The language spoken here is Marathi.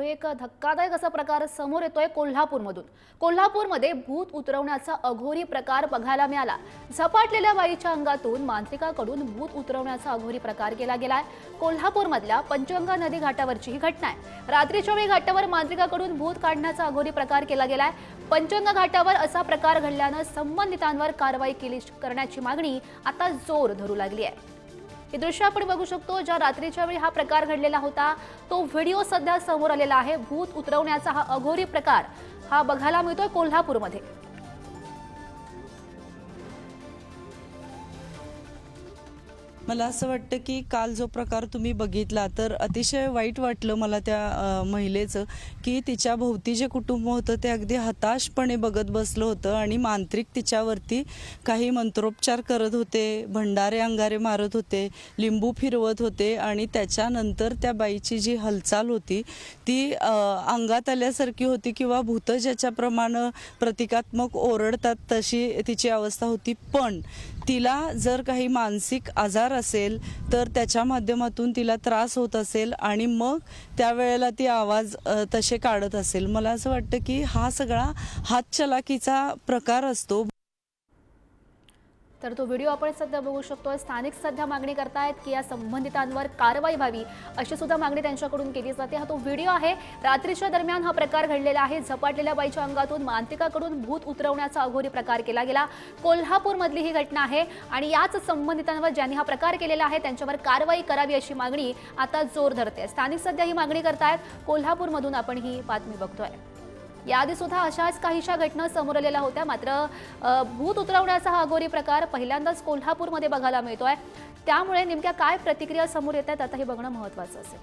पुढे एक धक्कादायक असा प्रकार समोर येतोय कोल्हापूरमधून. कोल्हापूरमध्ये भूत उतरवण्याचा अघोरी प्रकार बघायला मिळाला. झपाटलेल्या बाईच्या अंगातून मांत्रिकाकडून भूत उतरवण्याचा अघोरी प्रकार केला गेलाय. कोल्हापूरमधल्या पंचगंगा नदी घाटावरची ही घटना आहे. रात्रीच्या वेळी घाटावर मांत्रिकाकडून भूत काढण्याचा अघोरी प्रकार केला गेलाय. पंचगंगा घाटावर असा प्रकार घडल्यानं संबंधितांवर कारवाई केली करण्याची मागणी आता जोर धरू लागली आहे. हे दृश्य आपण बघू शकतो ज्या रात्रीच्या वेळी हा प्रकार घडलेला होता तो व्हिडिओ सध्या समोर आलेला आहे. भूत उतरवण्याचा हा अघोरी प्रकार हा बघायला मिळतोय कोल्हापूरमध्ये. मला असं वाटतं की काल जो प्रकार तुम्ही बघितला तर अतिशय वाईट वाटलं मला त्या महिलेचं की तिच्या भोवती जे कुटुंब होतं ते अगदी हताशपणे बघत बसलं होतं आणि मांत्रिक तिच्यावरती काही मंत्रोपचार करत होते भंडारे अंगारे मारत होते लिंबू फिरवत होते आणि त्याच्यानंतर त्या बाईची जी हालचाल होती ती अंगात आल्यासारखी होती किंवा भूत ज्याच्याप्रमाणे प्रतिकात्मक ओरडतात तशी तिची अवस्था होती. पण तिला जर काही मानसिक आजार असेल तर त्याच्या माध्यमातून तिला त्रास होत असेल आणि मग त्यावेळेला ती आवाज तसे काढत असेल. मला असं वाटतं की हा सगळा हातचलाकीचा प्रकार असतो. तर तो व्हिडिओ आपण सध्या बघू शकतोय. स्थानिक सध्या मागणी करतायत की या संबंधितांवर कारवाई व्हावी अशी सुद्धा मागणी त्यांच्याकडून केली जाते. हा तो व्हिडिओ आहे. रात्रीच्या दरम्यान हा प्रकार घडलेला आहे. झपाटलेल्या बाईच्या अंगातून मांतिकाकडून भूत उतरवण्याचा अघोरी प्रकार केला गेला. कोल्हापूरमधली ही घटना आहे आणि याच संबंधितांवर ज्यांनी हा प्रकार केलेला आहे त्यांच्यावर कारवाई करावी अशी मागणी आता जोर धरते स्थानिक सध्या ही मागणी करतायत. कोल्हापूरमधून आपण ही बातमी बघतोय. याआधी सुद्धा अशाच काहीशा घटना समोर आलेल्या होत्या. मात्र भूत उतरवण्याचा हा अघोरी प्रकार पहिल्यांदाच कोल्हापूरमध्ये बघायला मिळतोय. त्यामुळे नेमक्या काय प्रतिक्रिया समोर येत आहेत आता हे बघणं महत्वाचं असेल.